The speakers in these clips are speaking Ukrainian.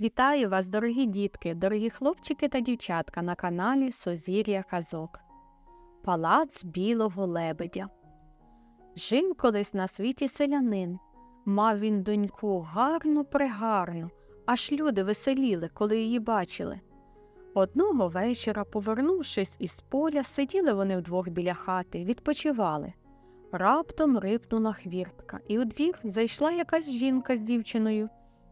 Вітаю вас, дорогі дітки, дорогі хлопчики та дівчатка на каналі Созір'я Казок. Палац білого лебедя. Жив колись на світі селянин. Мав він доньку гарну пригарну, аж люди веселіли, коли її бачили. Одного вечора, повернувшись із поля, сиділи вони вдвох біля хати, відпочивали. Раптом рипнула хвіртка, і у двір зайшла якась жінка з дівчиною.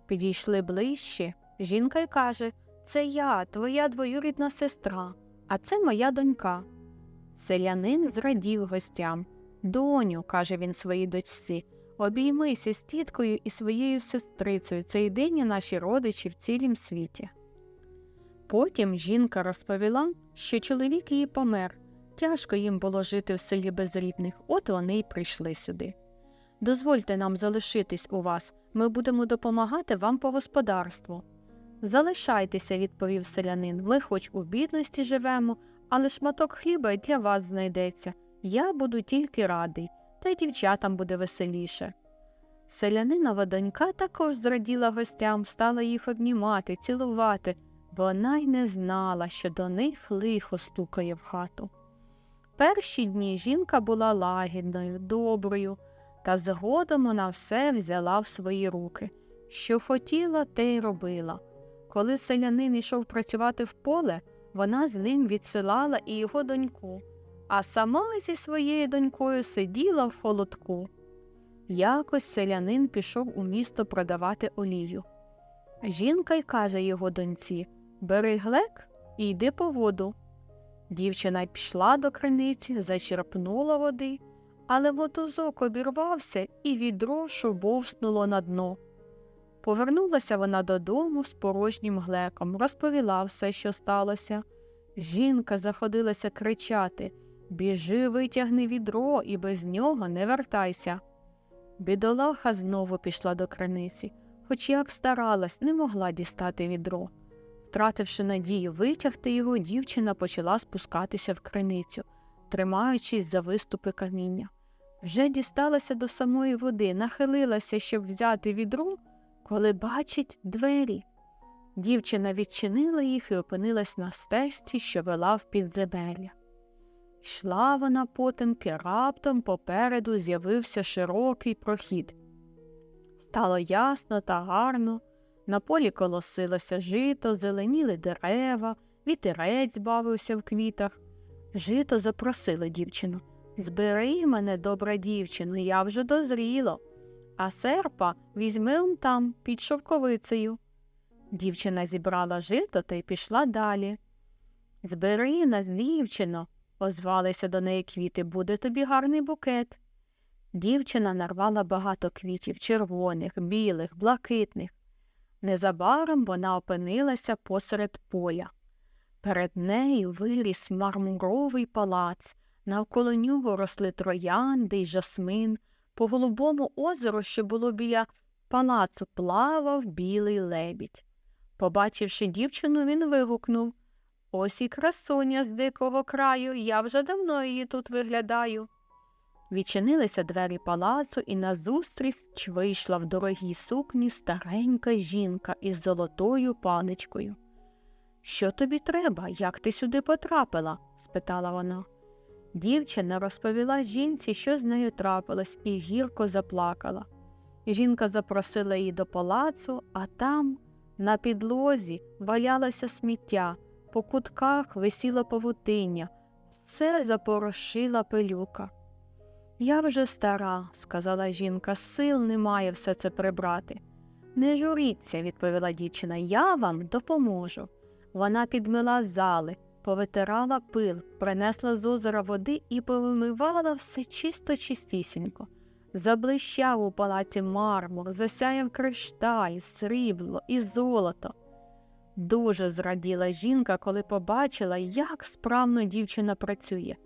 Підійшли ближче. Жінка й каже Це я, твоя двоюрідна сестра, а це моя донька. Селянин зрадів гостям. Доню, каже він своїй дочці, обіймися з тіткою і своєю сестрицею. Це єдині наші родичі в цілім світі. Потім жінка розповіла, що чоловік її помер. Тяжко їм було жити в селі без рідних, от вони й прийшли сюди. Дозвольте нам залишитись у вас, ми будемо допомагати вам по господарству. Залишайтеся, відповів селянин. Ми хоч у бідності живемо, але шматок хліба й для вас знайдеться. Я буду тільки радий, та й дівчатам буде веселіше. Селянинова донька також зраділа гостям, стала їх обнімати, цілувати. Вона й не знала, що до них лихо стукає в хату. Перші дні жінка була лагідною, доброю, та згодом вона все взяла в свої руки. Що хотіла, те й робила. Коли селянин йшов працювати в поле, вона з ним відсилала і його доньку, а сама зі своєю донькою сиділа в холодку. Якось селянин пішов у місто продавати олію. Жінка й каже його доньці Бери глек і йди по воду. Дівчина пішла до криниці, зачерпнула води, але мотузок обірвався і відро шубовснуло на дно. Повернулася вона додому з порожнім глеком, розповіла все, що сталося. Жінка заходилася кричати Біжи, витягни відро і без нього не вертайся. Бідолаха знову пішла до криниці, хоч як старалась, не могла дістати відро. Втративши надію витягти його, дівчина почала спускатися в криницю, тримаючись за виступи каміння. Вже дісталася до самої води, нахилилася, щоб взяти відро, коли бачить двері. Дівчина відчинила їх і опинилась на стежці, що вела в підземелля. Йшла вона потемки, раптом попереду з'явився широкий прохід. Стало ясно та гарно. На полі колосилося жито, зеленіли дерева, вітерець бавився в квітах. Жито запросило дівчину Збери мене, добра дівчино, я вже дозріло, а серпа візьми он там під шовковицею. Дівчина зібрала жито та й пішла далі. Збери нас, дівчино, озвалися до неї квіти, буде тобі гарний букет. Дівчина нарвала багато квітів червоних, білих, блакитних. Незабаром вона опинилася посеред поля. Перед нею виріс мармуровий палац, навколо нього росли троянди й жасмин. По голубому озеру, що було біля палацу, плавав білий лебідь. Побачивши дівчину, він вигукнув Ось і красуня з дикого краю, я вже давно її тут виглядаю. Відчинилися двері палацу, і назустріч вийшла в дорогій сукні старенька жінка із золотою паничкою. Що тобі треба, як ти сюди потрапила? спитала вона. Дівчина розповіла жінці, що з нею трапилось, і гірко заплакала. Жінка запросила її до палацу, а там, на підлозі, валялося сміття, по кутках висіло павутиння, все запорошила пилюка. Я вже стара, сказала жінка, сил немає все це прибрати. Не журіться, відповіла дівчина, я вам допоможу. Вона підмила зали, повитирала пил, принесла з озера води і повимивала все чисто чистісінько. Заблищав у палаці мармур, засяяв кришталь, срібло і золото. Дуже зраділа жінка, коли побачила, як справно дівчина працює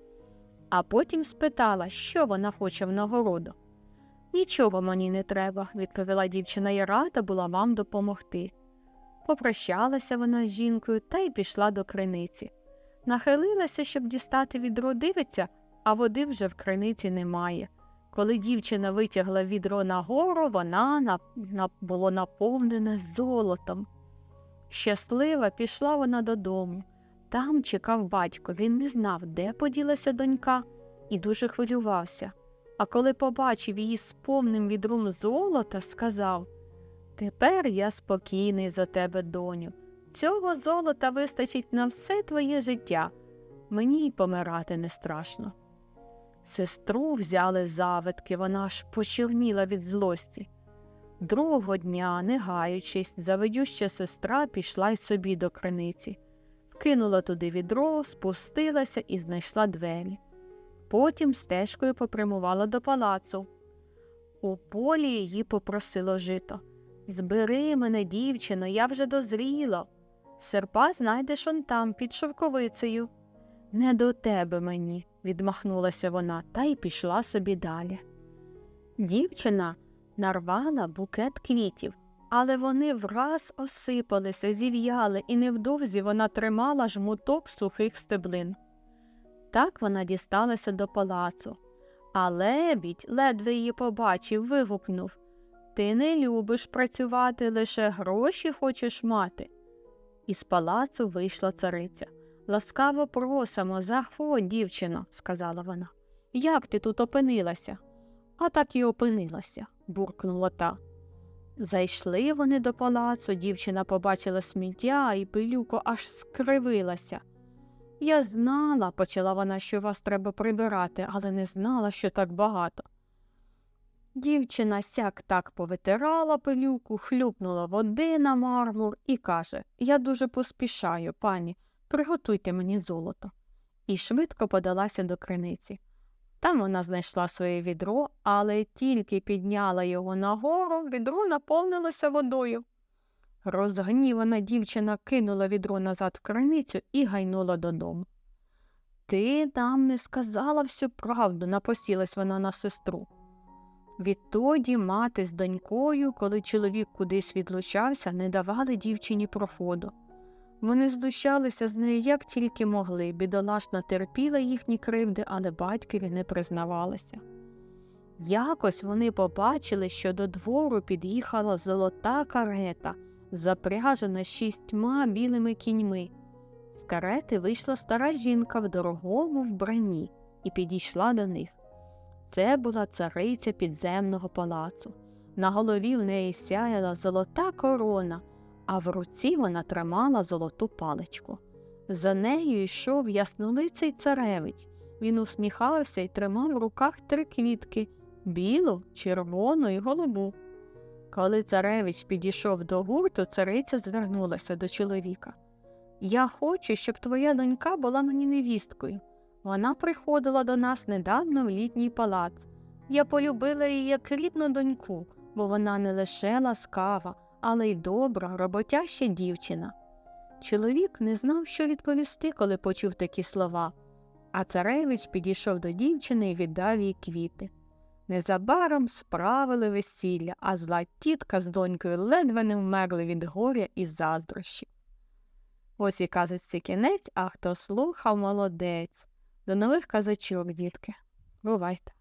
а потім спитала, що вона хоче в нагороду. Нічого мені не треба, відповіла дівчина і рада була вам допомогти. Попрощалася вона з жінкою та й пішла до криниці. Нахилилася, щоб дістати відро, дивиться, а води вже в криниці немає. Коли дівчина витягла відро нагору, вона на, на, було наповнене золотом. Щаслива пішла вона додому. Там чекав батько, він не знав, де поділася донька, і дуже хвилювався. А коли побачив її з повним відром золота, сказав Тепер я спокійний за тебе, доню. Цього золота вистачить на все твоє життя. Мені й помирати не страшно. Сестру взяли завитки, вона аж почорніла від злості. Другого дня, не гаючись, завидюща сестра пішла й собі до криниці, кинула туди відро, спустилася і знайшла двері. Потім стежкою попрямувала до палацу. У полі її попросило жито. Збери мене, дівчино, я вже дозріла. Серпа знайдеш он там, під шовковицею. Не до тебе мені, відмахнулася вона та й пішла собі далі. Дівчина нарвала букет квітів, але вони враз осипалися, зів'яли, і невдовзі вона тримала жмуток сухих стеблин. Так вона дісталася до палацу, а лебідь, ледве її побачив, вигукнув Ти не любиш працювати, лише гроші хочеш мати. Із палацу вийшла цариця. Ласкаво просимо, заходь, дівчино, сказала вона. Як ти тут опинилася? А так і опинилася, буркнула та. Зайшли вони до палацу, дівчина побачила сміття і пилюку аж скривилася. Я знала, почала вона, що вас треба прибирати, але не знала, що так багато. Дівчина сяк так повитирала пилюку, хлюпнула води на мармур і каже Я дуже поспішаю, пані, приготуйте мені золото. І швидко подалася до криниці. Там вона знайшла своє відро, але тільки підняла його нагору, відро наповнилося водою. Розгнівана дівчина кинула відро назад в криницю і гайнула додому. Ти нам не сказала всю правду, напосілась вона на сестру. Відтоді мати з донькою, коли чоловік кудись відлучався, не давали дівчині проходу. Вони здущалися з нею як тільки могли, бідолашна терпіла їхні кривди, але батькові не признавалася. Якось вони побачили, що до двору під'їхала золота карета, запряжена шістьма білими кіньми. З карети вийшла стара жінка в дорогому вбранні і підійшла до них. Це була цариця підземного палацу. На голові в неї сяяла золота корона, а в руці вона тримала золоту паличку. За нею йшов яснолиций царевич. Він усміхався і тримав в руках три квітки білу, червону і голубу. Коли царевич підійшов до гурту, цариця звернулася до чоловіка. Я хочу, щоб твоя донька була мені невісткою. Вона приходила до нас недавно в літній палац. Я полюбила її як рідну доньку, бо вона не лише ласкава, але й добра, роботяща дівчина. Чоловік не знав, що відповісти, коли почув такі слова, а царевич підійшов до дівчини і віддав їй квіти. Незабаром справили весілля, а зла тітка з донькою ледве не вмерли від горя і заздрощів. Ось і казочці кінець, а хто слухав молодець. До нових казачок, дітки. Бувайте!